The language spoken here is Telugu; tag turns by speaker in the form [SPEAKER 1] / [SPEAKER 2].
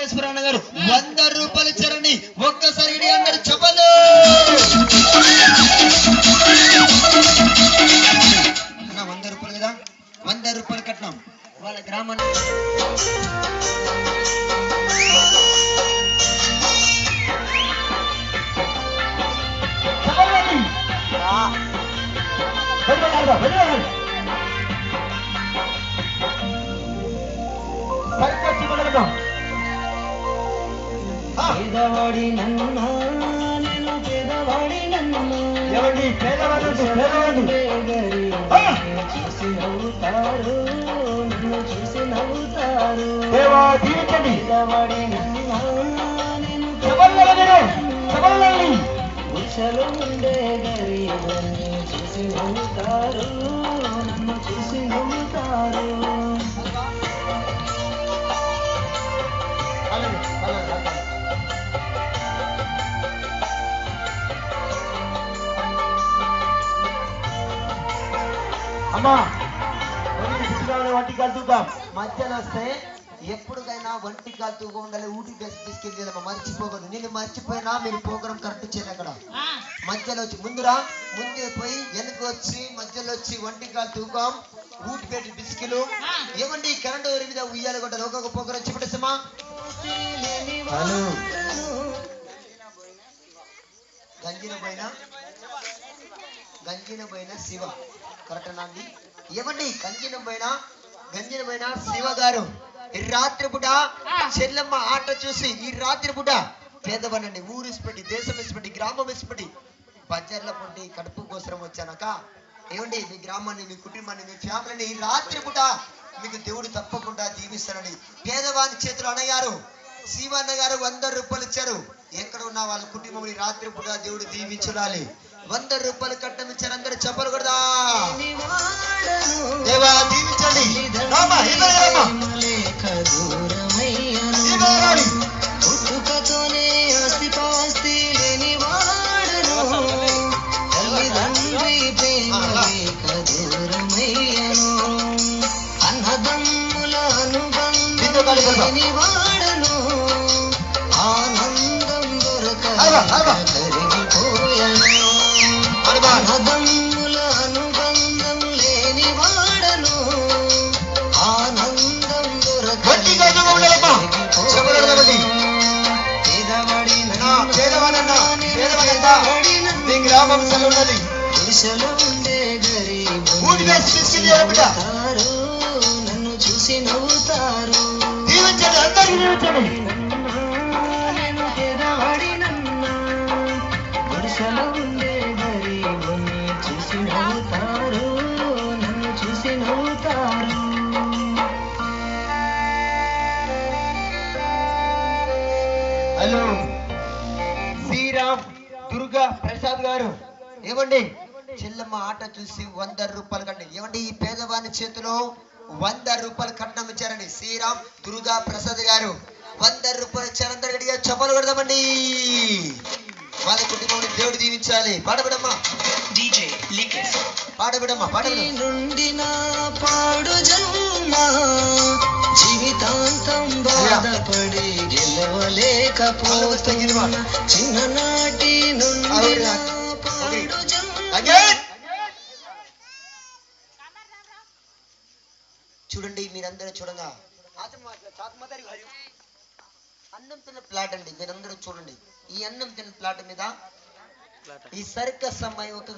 [SPEAKER 1] వెంకటేశ్వర అన్న గారు వంద రూపాయలు ఇచ్చారండి ఒక్కసారి ఇడి అందరు చెప్పలు అన్న వంద రూపాయలు కదా? వంద రూపాయలు కట్టినాం. వాళ్ళ గ్రామాన్ని
[SPEAKER 2] పేదవాడి నన్ను నేను పేదవాడి నన్ను.
[SPEAKER 1] ఏమండి పేదవాడు పేదవాడు.
[SPEAKER 2] చూసి నవ్వుతారు నన్ను చూసి నవ్వుతారు.
[SPEAKER 1] దేవా దీవించండి.
[SPEAKER 2] పేదవాడి నన్ను నేను ఉషలు ఉండే గరీబని చూసి నవ్వుతారు నన్ను చూసి నవ్వుతారు.
[SPEAKER 1] అమ్మా వంటి కలుతుగా మధ్యాహ్నం వస్తే ఎప్పుడుకైనా వంటి కలుతుగా ఉండాలి ఊటి బెస్ట్ తీసుకెళ్ళి మర్చిపోకూడదు. నేను మర్చిపోయినా మీరు ప్రోగ్రామ్ కరెక్ట్ చేయను అక్కడ. మధ్యలో వచ్చి ముందురా ముందే పోయి వెనక వచ్చి మధ్యలో వచ్చి వంటి కాలు తూకం ఊటి పెట్టి బిస్కిలు ఏమండి కరెంట్ ఊరి మీద ఉయ్యాలి కొట్టాలి ఒక్కొక్క పోకరు వచ్చి పెట్టేసమ్మా హలో. గంజిన పైన గంజిన పైన శివ. కరెక్టేనా అండి ఏమండి గంజిన పైన గంజిన పైన శివ గారు ఈ రాత్రి పూట చెల్లెమ్మ ఆట చూసి ఈ రాత్రి పూట పేదవానండి ఊరు ఇసిపెట్టి దేశం ఇసిపెట్టి గ్రామం ఇసిపెట్టి బజార్ల పొంటి కడుపు కోసరం వచ్చానక ఏమండి మీ గ్రామాన్ని మీ కుటుంబాన్ని మీ ఫ్యామిలీని ఈ రాత్రి పూట మీకు దేవుడు తప్పకుండా దీవిస్తానని పేదవాని చేతులు అన్నగారు శివన్న గారు వంద రూపాయలు ఇచ్చారు. ఎక్కడ ఉన్న వాళ్ళ కుటుంబం రాత్రి పూట దేవుడు దీవించుడాలి వంద రూపాయలు కట్టం ఇచ్చారు. అందరు చెప్పలు కూడా దేవా దీవించండి.
[SPEAKER 2] పుట్టుకతోనే ఆస్తిపాస్తి లేని వాడను తల్లిదండ్రి ప్రేమ లేక దూరమయ్యను అన్నదమ్ముల
[SPEAKER 1] దీంతో కాదు
[SPEAKER 2] అనుబంధం
[SPEAKER 1] కదా.
[SPEAKER 2] లేని వాడను
[SPEAKER 1] తీసుకెళ్ళి బిడ్డ?
[SPEAKER 2] నన్ను చూసి నవ్వుతారు.
[SPEAKER 1] దీవించండి అందరికీ దీవించండి. హలో. శ్రీరామ్ దుర్గా ప్రసాద్ గారు. ఏమండి? చెల్లమ్మ ఆట చూసి వంద రూపాయలు కండి. ఏమండి ఈ పేదవాని చేతిలో వంద రూపాయలు కట్నం ఇచ్చారండి శ్రీరామ్ దుర్గా ప్రసాద్ గారు. వంద రూపాయలు ఇచ్చారు. అందరు గట్టిగా చెప్పలు కొడదామండి. వాళ్ళ కుటుంబం దేవుడు దీవించాలి. పాడబడమ్మా
[SPEAKER 2] డీజే లీకేజ్
[SPEAKER 1] పాడబడమ్మా పాడబడమ్మా
[SPEAKER 2] పాడు జన్మ. జీవితాంతం బాధపడి గెలవలేకపోతున్నా. చిన్ననాటి నుండి.
[SPEAKER 1] చూడండి మీరందరూ చూడంగా. అన్నం తిన్న ప్లాట్ అండి మీరందరూ చూడండి. ఈ అన్నం తిన్న ప్లాట్ మీద ఈ సర్కస్ అమ్మాయి ఒక